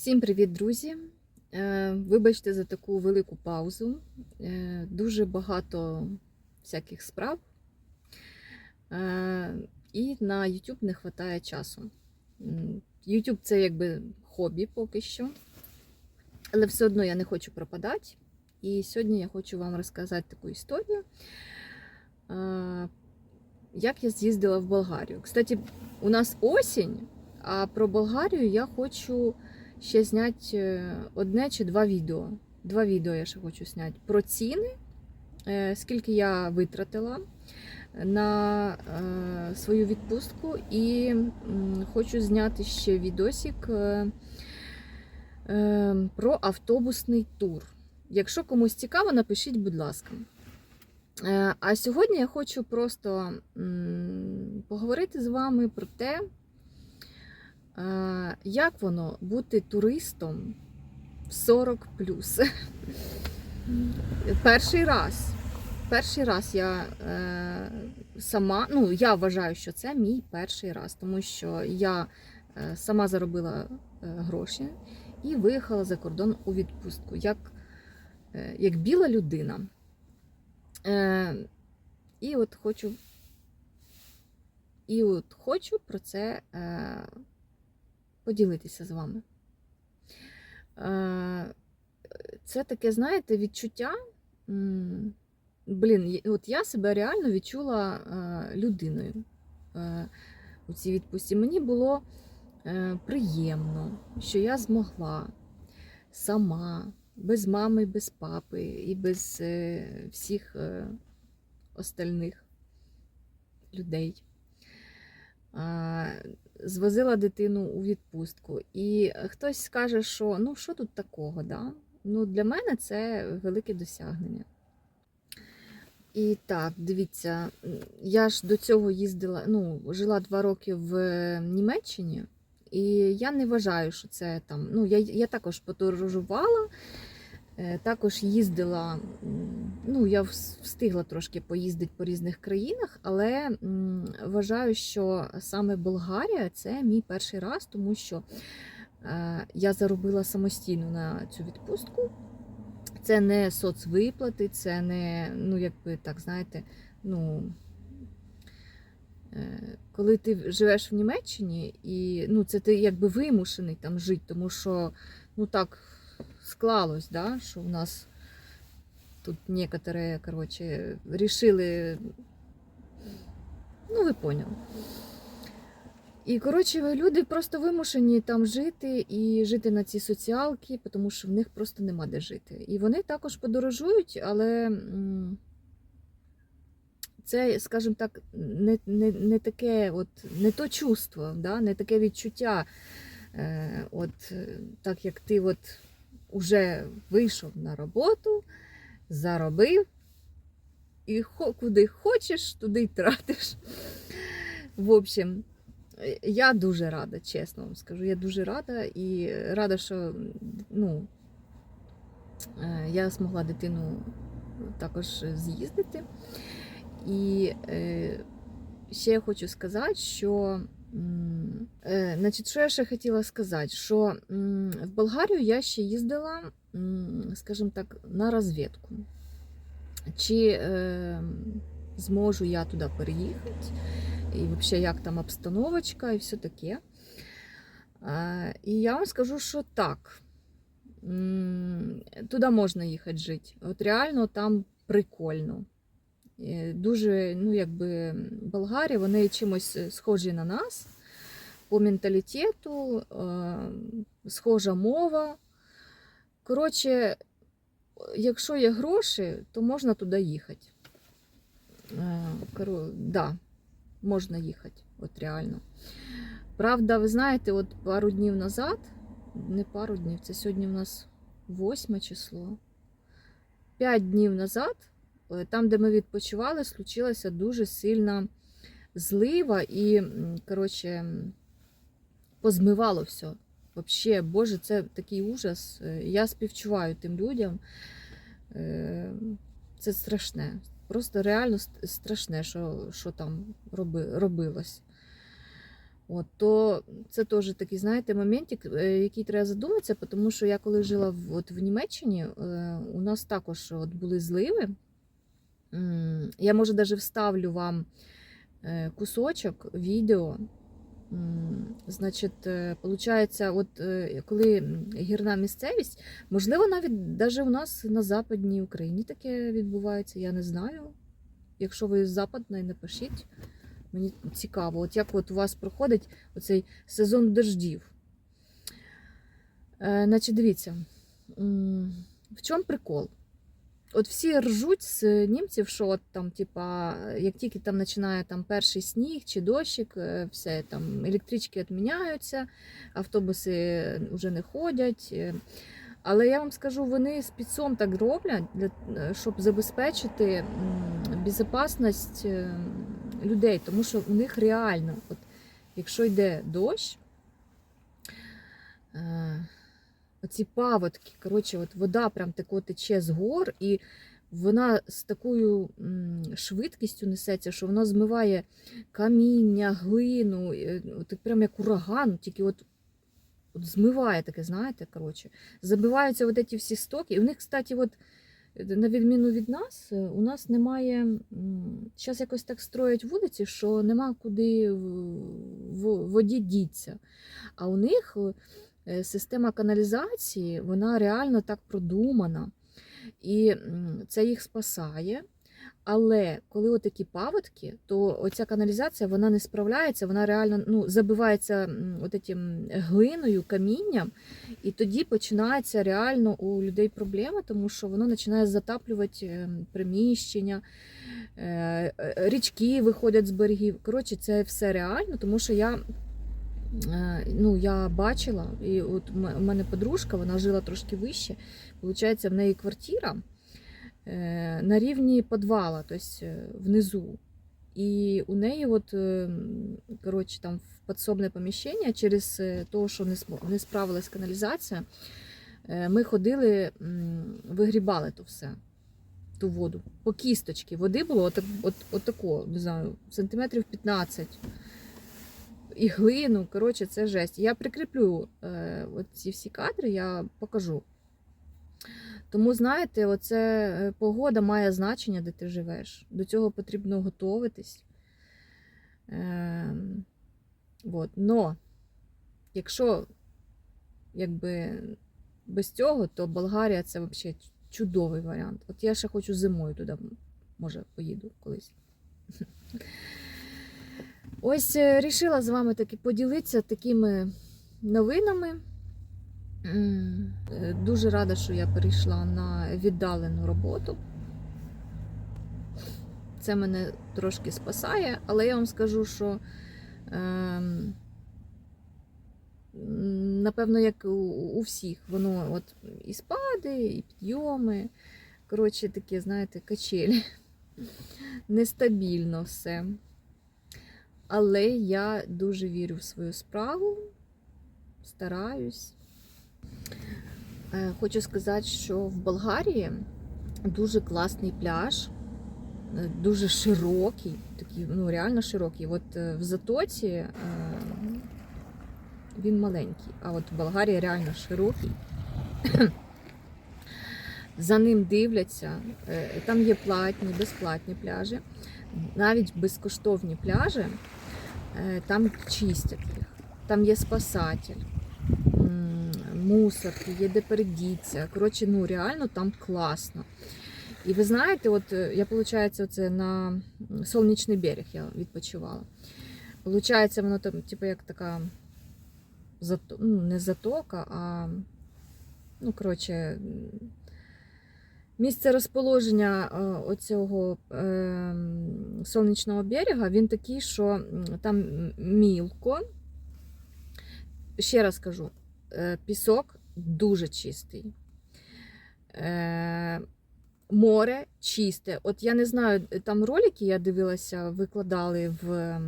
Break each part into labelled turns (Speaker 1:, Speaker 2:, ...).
Speaker 1: Всім привіт, друзі! Е, Вибачте за таку велику паузу. Е, Дуже багато всяких справ. Е, І на YouTube не вистачає часу. YouTube це якби хобі поки що. Але все одно я не хочу пропадати. І сьогодні я хочу вам розказати таку історію. Як я з'їздила в Болгарію. Кстати, у нас осінь, а про Болгарію я хочу ще зняти е, одне чи два відео. Два відео я ще хочу зняти про ціни, е, скільки я витратила на е, свою відпустку, і хочу зняти ще відосик е, про автобусний тур. Якщо комусь цікаво, напишіть, будь ласка. А сьогодні я хочу просто поговорити з вами про те, як воно бути туристом в 40 Перший раз. Перший раз я е, сама, ну я вважаю, що це мій перший раз, тому що я е, сама заробила е, гроші і виїхала за кордон у відпустку, як, е, як біла людина. Е, і от хочу, і от хочу про це е, поділитися з вами. Е, Це таке, знаєте, відчуття. Блін, от я себе реально відчула е, людиною е, у цій відпустці. Мені було приємно, що я змогла сама, без мами, без папи і без всіх остальних людей. Звозила дитину у відпустку. І хтось скаже, що ну що тут такого? Да? Ну, Для мене це велике досягнення. І так, дивіться, я ж до цього їздила, ну, жила два роки в Німеччині, і я не вважаю, що це там. Ну, я, я також подорожувала, е, також їздила, ну, я встигла трошки поїздити по різних країнах, але вважаю, що саме Болгарія це мій перший раз, тому що е, я заробила самостійно на цю відпустку. Це не соцвиплати, це не, ну, якби так, знаєте, ну. е, Коли ти живеш в Німеччині, і ну, це ти якби вимушений там жити, тому що ну так склалось, да, що в нас тут некоторые, короче, решили, ну ви поняли. І, коротше, люди просто вимушені там жити і жити на ці соціалки, тому що в них просто нема де жити. І вони також подорожують, але це, скажімо так, не, не, не таке, от, не то чувство, да? не таке відчуття, е, от, так як ти от уже вийшов на роботу, заробив, і куди хочеш, туди й тратиш. В общем, я дуже рада, чесно вам скажу. Я дуже рада і рада, що ну, е, я змогла дитину також з'їздити. І е, ще я хочу сказати, що. Е, Значить, що я ще хотіла сказати, що в Болгарію я ще їздила, скажімо так, на розвідку. Чи е, зможу я туди переїхати? і взагалі, як там обстановочка і все таке. А, І я вам скажу, що так. Туди можна їхати жити. От реально там прикольно. Е, Дуже, ну, якби болгари, вони чимось схожі на нас по менталітету, схожа мова. Коротше, якщо є гроші, то можна туди їхати. Коро- Да можна їхати, от реально. Правда, ви знаєте, от пару днів назад, не пару днів, це сьогодні в нас 8 число. П'ять днів назад, е, там, де ми відпочивали, случилася дуже сильна злива і, коротше, позмивало все. Вообще, Боже, це такий ужас. Е, Я співчуваю тим людям. Е, Це страшне. Просто реально страшне, що, що там роби, робилось. От, то це теж такий, знаєте, моментик, е, який треба задуматися, тому що я коли жила в, от, в Німеччині, у нас також от, були зливи. Я, може, навіть вставлю вам кусочок відео. Значить, е, получається, от е, коли гірна місцевість, можливо, навіть даже у нас на Западній Україні таке відбувається, я не знаю. Якщо ви з Западної, напишіть. Мені цікаво, от як от у вас проходить оцей сезон дождів. Е, значить, дивіться, в чому прикол? От всі ржуть з німців, що от там, типа, як тільки там починає там перший сніг чи дощик, е, все там електрички відміняються, автобуси вже не ходять. е. Але я вам скажу, вони з підсом так роблять, для, е, щоб забезпечити безпечність е, людей, тому що у них реально, от, якщо йде дощ, е, оці паводки, коротше, от вода прям тако тече з гор, і вона з такою швидкістю несеться, що вона змиває каміння, глину, е, от, прям як ураган, тільки от, от змиває таке, знаєте, коротше. Забиваються от ці всі стоки. І у них, кстати, от, на відміну від нас, е, у нас немає. Зараз якось так строять вулиці, що нема куди в- воді діться. А у них е, система каналізації, вона реально так продумана. І це їх спасає. Але коли отакі паводки, то оця каналізація вона не справляється, вона реально ну, забивається м, от этим глиною, камінням, і тоді починається реально у людей проблема, тому що воно починає затаплювати е, приміщення, е, е, річки виходять з берегів. Коротше, це все реально, тому що я. Е, Ну, я бачила, і от у мене подружка, вона жила трошки вище. Получається, в неї квартира е, на рівні підвала, тобто внизу. І у неї, от, коротше, там в підсобне поміщення через те, що не справилась каналізація, ми ходили, вигрібали то все, ту воду. По кісточки води було от, от, от тако, не знаю, сантиметрів 15. І глину, коротше, це жесть. Я прикріплю е, ці всі кадри, я покажу. Тому, знаєте, оце е, погода має значення, де ти живеш. До цього потрібно готуватись. Е. Но, якщо якби, без цього, то Болгарія це взагалі чудовий варіант. От я ще хочу зимою туди, може, поїду колись. Ось е, рішила з вами таки поділитися такими новинами. Е, Дуже рада, що я перейшла на віддалену роботу. Це мене трошки спасає, але я вам скажу, що ем, напевно, як у, всіх, воно от і спади, і підйоми. Коротше, такі, знаєте, качелі. Нестабільно все. Але я дуже вірю в свою справу, стараюсь. Е, Хочу сказати, що в Болгарії дуже класний пляж, е, дуже широкий, такий, ну реально широкий. От е, в Затоці він маленький, а от в Болгарії реально широкий. За ним дивляться. Там є платні, безплатні пляжі, навіть безкоштовні пляжі, там чистять їх. Там є спасатель, мусорки, є де передіться. Коротше, ну реально там класно. І ви знаєте, от е, я, виходить, оце на сонячний берег я відпочивала. Получається, воно там, типу, як така ну, не затока, а ну, коротше, місце розположення е, оцього е, сонячного берега, він такий, що там мілко. Ще раз кажу, е, пісок дуже чистий. Е, Море чисте. От я не знаю, там ролики я дивилася, викладали в,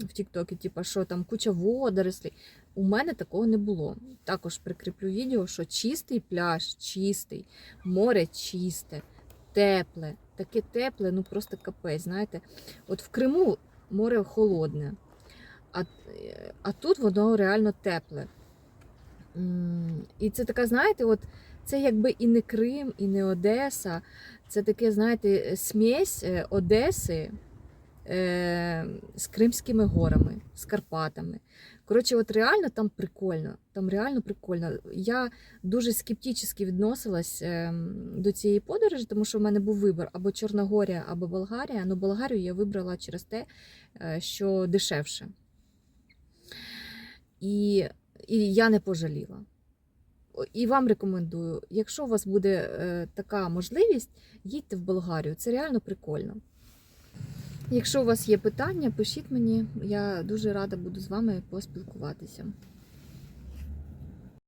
Speaker 1: в Тіктокі, типу, що там куча водорослей. У мене такого не було. Також прикріплю відео, що чистий пляж, чистий, море чисте, тепле, таке тепле, ну просто капець, знаєте. От в Криму море холодне. А, а тут воно реально тепле. І це така, знаєте, от це якби і не Крим, і не Одеса. Це таке, знаєте, смесь е, Одеси е, з Кримськими горами, з Карпатами. Коротше, от реально там прикольно. Там реально прикольно. Я дуже скептично відносилась е, до цієї подорожі, тому що в мене був вибір або Чорногорія, або Болгарія. Ну, Болгарію я вибрала через те, е, що дешевше. І, і я не пожаліла. І вам рекомендую, якщо у вас буде е, така можливість, їдьте в Болгарію. Це реально прикольно. Якщо у вас є питання, пишіть мені. Я дуже рада буду з вами поспілкуватися.